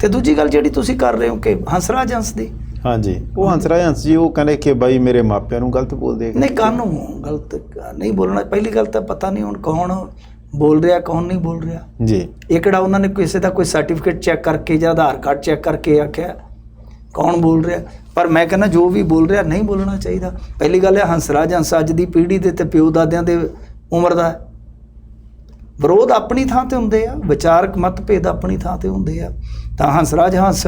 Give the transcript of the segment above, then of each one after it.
ਤੇ ਦੂਜੀ ਗੱਲ ਜਿਹੜੀ ਤੁਸੀਂ ਕਰ ਰਹੇ ਹੋ ਕਿ ਹੰਸਰਾਜ ਹੰਸ ਦੀ? ਹਾਂਜੀ। ਉਹ ਹੰਸਰਾਜ ਹੰਸ ਜੀ ਉਹ ਕਹਿੰਦੇ ਕਿ ਬਾਈ ਮੇਰੇ ਮਾਪਿਆਂ ਨੂੰ ਗਲਤ ਬੋਲਦੇ ਹੈਗੇ। ਨਹੀਂ ਕਾਨੂੰ ਗਲਤ ਨਹੀਂ ਬੋਲਣਾ? ਪਹਿਲੀ ਗੱਲ ਤਾਂ ਪਤਾ ਨਹੀਂ ਹੁਣ ਕੌਣ ਬੋਲ ਰਿਹਾ ਕੌਣ ਨਹੀਂ ਬੋਲ ਰਿਹਾ। ਜੀ। ਇਹ ਕਿਹੜਾ ਉਹਨਾਂ ਨੇ ਕਿਸੇ ਦਾ ਕੋਈ ਸਰਟੀਫਿਕੇਟ ਚੈੱਕ ਕਰਕੇ ਜਾਂ ਆਧਾਰ ਕਾਰਡ ਚੈੱਕ ਕਰਕੇ ਆਖਿਆ? ਕੌਣ ਬੋਲ ਰਿਹਾ? ਪਰ ਮੈਂ ਕਹਿੰਦਾ ਜੋ ਵੀ ਬੋਲ ਰਿਹਾ ਨਹੀਂ ਬੋਲਣਾ ਚਾਹੀਦਾ। ਪਹਿਲੀ ਗੱਲ ਹੈ ਹੰਸਰਾਜ ਹੰਸ ਅੱਜ ਦੀ ਪੀੜ੍ਹੀ ਦੇ ਤੇ ਪਿਓ ਦਾਦਿਆਂ ਦੇ ਉਮਰ ਦਾ ਹੈ। ਵਿਰੋਧ ਆਪਣੀ ਥਾਂ ਤੇ ਹੁੰਦੇ ਆ ਵਿਚਾਰਕ ਮਤਭੇਦ ਆਪਣੀ ਥਾਂ ਤੇ ਹੁੰਦੇ ਆ। ਤਾਂ ਹੰਸਰਾਜ ਹੰਸ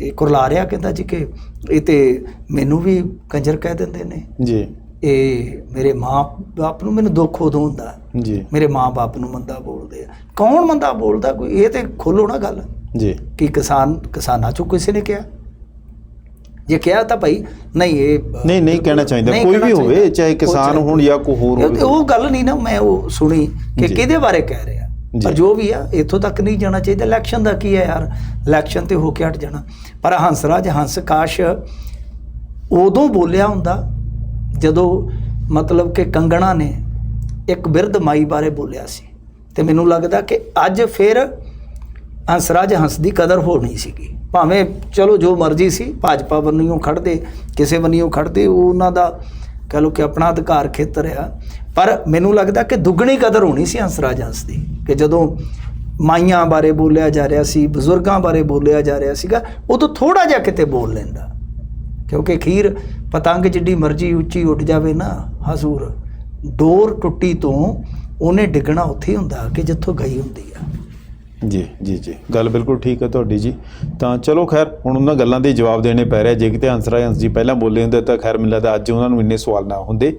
ਇਹ ਕੁਰਲਾ ਰਿਹਾ ਕਹਿੰਦਾ ਜੀ ਕਿ ਇਹ ਤੇ ਮੈਨੂੰ ਵੀ ਕੰਜਰ ਕਹਿ ਦਿੰਦੇ ਨੇ। ਜੀ। ਇਹ ਮੇਰੇ ਮਾਂ ਬਾਪ ਨੂੰ ਮੈਨੂੰ ਦੁੱਖ ਉਦੋਂ ਹੁੰਦਾ। ਜੀ। ਮੇਰੇ ਮਾਂ-ਬਾਪ ਨੂੰ ਮੰਦਾ ਬੋਲਦੇ ਆ। ਕੌਣ ਮੰਦਾ ਬੋਲਦਾ ਕੋਈ? ਇਹ ਤੇ ਖੋਲੋ ਨਾ ਗੱਲ। ਜੀ। ਕਿ ਕਿਸਾਨ ਕਿਸਾਨਾਂ ਚੋਂ ਕਿਸੇ ਨੇ ਕਿਹਾ? ਜੇ ਕਿਹਾ ਤਾਂ ਭਾਈ ਨਹੀਂ ਇਹ ਨਹੀਂ ਨਹੀਂ ਕਹਿਣਾ ਚਾਹੀਦਾ। ਕੋਈ ਵੀ ਹੋਵੇ। ਚਾਹੇ ਕਿਸਾਨ ਹੋਣ ਜਾਂ ਕੋਈ ਹੋਰ ਹੋਵੇ ਉਹ ਗੱਲ ਨਹੀਂ ਨਾ ਮੈਂ ਉਹ ਸੁਣੀ ਕਿ। ਕਿਹਦੇ ਬਾਰੇ ਕਹਿ ਰਿਹਾ। ਪਰ ਜੋ ਵੀ ਆ ਇੱਥੋਂ ਤੱਕ ਨਹੀਂ ਜਾਣਾ ਚਾਹੀਦਾ। ਇਲੈਕਸ਼ਨ ਦਾ ਕੀ ਹੈ ਯਾਰ? ਇਲੈਕਸ਼ਨ ਤੇ ਹੋ ਕੇ ਹਟ ਜਾਣਾ। ਪਰ ਹੰਸਰਾਜ ਹੰਸ ਕਾਸ਼ ਉਦੋਂ ਬੋਲਿਆ ਹੁੰਦਾ ਜਦੋਂ ਮਤਲਬ ਕਿ ਕੰਗਣਾ ਨੇ ਇੱਕ ਬਿਰਧ ਮਾਈ ਬਾਰੇ ਬੋਲਿਆ ਸੀ। ਤੇ ਮੈਨੂੰ ਲੱਗਦਾ ਕਿ ਅੱਜ ਫਿਰ ਹੰਸਰਾਜ ਹੰਸ ਦੀ ਕਦਰ ਹੋਣੀ ਸੀਗੀ। ਭਾਵੇਂ ਚਲੋ ਜੋ ਮਰਜ਼ੀ ਸੀ, ਭਾਜਪਾ ਬੰਨਿਓ ਖੜਦੇ ਕਿਸੇ ਬੰਨਿਓ ਖੜਦੇ ਉਹ ਉਹਨਾਂ ਦਾ ਕਹ ਲੋ ਕਿ ਆਪਣਾ ਅਧਿਕਾਰ ਖੇਤਰ ਆ। ਪਰ ਮੈਨੂੰ ਲੱਗਦਾ ਕਿ ਦੁੱਗਣੀ ਕਦਰ ਹੋਣੀ ਸੀ ਹੰਸਰਾਜ ਹੰਸ ਦੀ, ਕਿ ਜਦੋਂ ਮਾਈਆਂ ਬਾਰੇ ਬੋਲਿਆ ਜਾ ਰਿਹਾ ਸੀ, ਬਜ਼ੁਰਗਾਂ ਬਾਰੇ ਬੋਲਿਆ ਜਾ ਰਿਹਾ ਸੀਗਾ ਉਦੋਂ ਥੋੜਾ ਜਿਹਾ ਕਿਤੇ ਬੋਲ ਲੈਂਦਾ। ਕਿਉਂਕਿ ਖੀਰ ਪਤੰਗ ਜਿੱਡੀ ਮਰਜ਼ੀ ਉੱਚੀ ਉੱਡ ਜਾਵੇ ਨਾ, ਹਜ਼ੂਰ, ਡੋਰ ਟੁੱਟੀ ਤੋਂ ਉਹਨੇ ਡਿੱਗਣਾ ਉੱਥੇ ਹੁੰਦਾ ਕਿ ਜਿੱਥੋਂ ਗਈ ਹੁੰਦੀ ਆ। ਜੀ ਜੀ ਜੀ। ਗੱਲ ਬਿਲਕੁਲ ਠੀਕ ਹੈ ਤੁਹਾਡੀ ਜੀ। ਤਾਂ ਚਲੋ ਖੈਰ, ਹੁਣ ਉਹਨਾਂ ਗੱਲਾਂ ਦੇ ਜਵਾਬ ਦੇਣੇ ਪੈ ਰਿਹਾ ਜੇ ਕਿਤੇ ਹੰਸਰਾਜ ਹੰਸ ਜੀ ਪਹਿਲਾਂ ਬੋਲੇ ਹੁੰਦੇ ਤਾਂ ਖੈਰ ਮੈਨੂੰ ਲੱਗਦਾ ਅੱਜ ਉਹਨਾਂ ਨੂੰ ਇੰਨੇ ਸਵਾਲ ਨਾ ਹੁੰਦੇ।